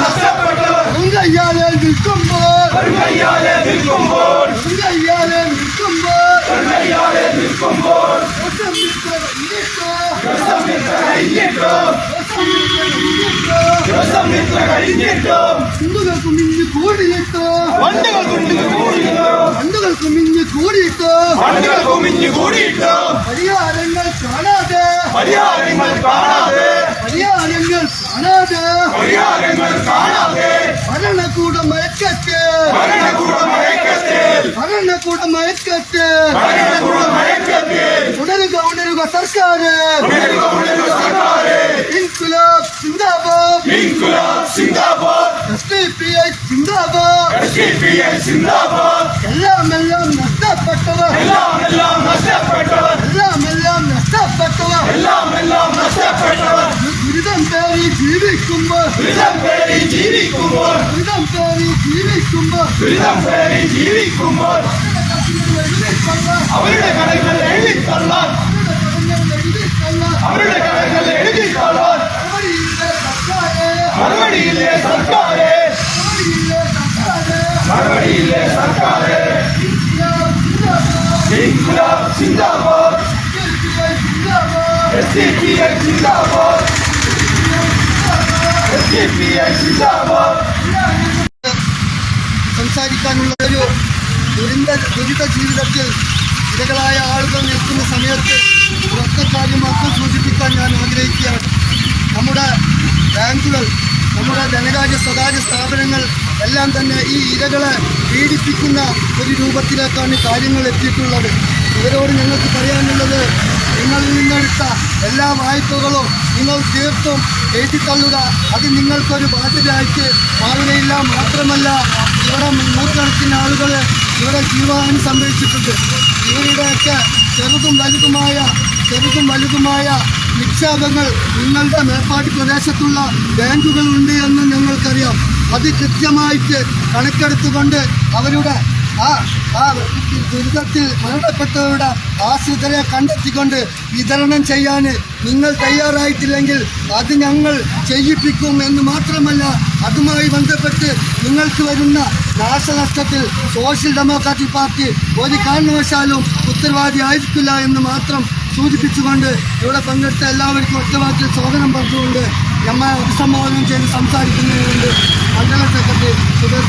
നഷ്ടപ്പെട്ടവർ കയ്യാലെ നിൽക്കുമ്പോൾ കയ്യാലെ നിൽക്കുമ്പോൾ ഹിന്ദുക്കൾക്ക് മിഞ്ഞ് കൂടിയിട്ട് പണ്ടുകൾക്ക് மண்கள் குமிஞ்சு கூடிட்டோம். பரியாரங்கள் காணாதே. பரியாரங்கள் காணாதே. பரியாரங்கள் காணாதே. பரியாரங்கள் காணாதே. மரண கூட மயக்கத்தே. மரண கூட மயக்கத்தே. மரண கூட மயக்கத்தே. மரண கூட மயக்கத்தே. உணருக உணருக சர்க்காரு. உணருக உணருக சர்க்காரு. இன்குலாப் சிந்தாபாத். இன்குலாப் சிந்தாபாத். எஸ்டிபிஐ சிந்தாபாத். எஸ்டிபிஐ சிந்தாபாத். எல்லாம் எல்லாம் നഷ്ടപ്പെട്ടവർ എല്ലാം എല്ലാം നഷ്ടപ്പെട്ടവർ എല്ലാം എല്ലാം നഷ്ടപ്പെട്ടവർ എല്ലാം എല്ലാം നഷ്ടപ്പെട്ടവർ ദുരിതം പേറി ജീവിക്കുമ്പോൾ ദുരിതം പേരി ജീവിക്കുമ്പോൾ ദുരിതം പേറി ജീവിക്കുമ്പോൾ ദുരിതം പേരി ജീവിക്കുമ്പോൾ അവരുടെ കടകൾ എഴുതിത്തള്ളാൻ അവരുടെ കടകൾ എഴുതിത്തള്ളാൻ മറുപടിയില്ലേ സർക്കാരെ മറുപടിയില്ലേ സർക്കാരെ സിന്ദാബാദ് എസ് ഡി പി ഐ സിന്ദാബാദ് സംസാരിക്കാനുള്ള ഒരു ദുരിത ദുരിത ജീവിതത്തിൽ ഇരകളായ ആളുകൾ നിൽക്കുന്ന സമയത്ത് ഒറ്റ കാര്യം മാത്രം സൂചിപ്പിക്കാൻ ഞാൻ ആഗ്രഹിക്കുകയാണ്. നമ്മുടെ ബാങ്കുകൾ നമ്മുടെ ധനകാര്യ സ്വകാര്യ സ്ഥാപനങ്ങൾ എല്ലാം തന്നെ ഈ ഇരകളെ പീഡിപ്പിക്കുന്ന ഒരു രൂപത്തിലേക്കാണ് കാര്യങ്ങൾ എത്തിയിട്ടുള്ളത്. ഇവരോട് ഞങ്ങൾക്ക് പറയാനുള്ളത് നിങ്ങളിൽ നിന്നെടുത്ത എല്ലാ വായ്പകളും നിങ്ങൾ തീർത്തും എഴുതിത്തള്ളുക. അത് നിങ്ങൾക്കൊരു ബാധ്യതയായിട്ട് മാറുകയില്ല. മാത്രമല്ല ഇവിടെ നൂറുകണക്കിന് ആളുകൾ ഇവിടെ ജീവഹാനി സംഭവിച്ചിട്ടുണ്ട്. ഇവരുടെയൊക്കെ ചെറുതും വലുതുമായ ചെറുതും വലുതുമായ നിക്ഷേപങ്ങൾ നിങ്ങളുടെ മേപ്പാടി പ്രദേശത്തുള്ള ബാങ്കുകളുണ്ട് എന്ന് അത് കൃത്യമായിട്ട് കണക്കെടുത്തുകൊണ്ട് അവരുടെ ആ ആ ദുരിതത്തിൽ മരണപ്പെട്ടവരുടെ ആശ്രിതരെ കണ്ടെത്തിക്കൊണ്ട് വിതരണം ചെയ്യാൻ നിങ്ങൾ തയ്യാറായിട്ടില്ലെങ്കിൽ അത് ഞങ്ങൾ ചെയ്യിപ്പിക്കും എന്ന് മാത്രമല്ല അതുമായി ബന്ധപ്പെട്ട് നിങ്ങൾക്ക് വരുന്ന നാശനഷ്ടത്തിൽ സോഷ്യൽ ഡെമോക്രാറ്റിക് പാർട്ടി ഒരു കാരണവശാലും ഉത്തരവാദി ആയിരിക്കില്ല എന്ന് മാത്രം സൂചിപ്പിച്ചുകൊണ്ട് ഇവിടെ പങ്കെടുത്ത എല്ലാവർക്കും ഒറ്റവാക്കിൽ സ്വാഗതം പറഞ്ഞുകൊണ്ട് നമ്മെ അഭിസംബോധനം ചെയ്ത് സംസാരിക്കുന്നതിനുണ്ട് മണ്ഡല സെക്രട്ടറി സുധീർ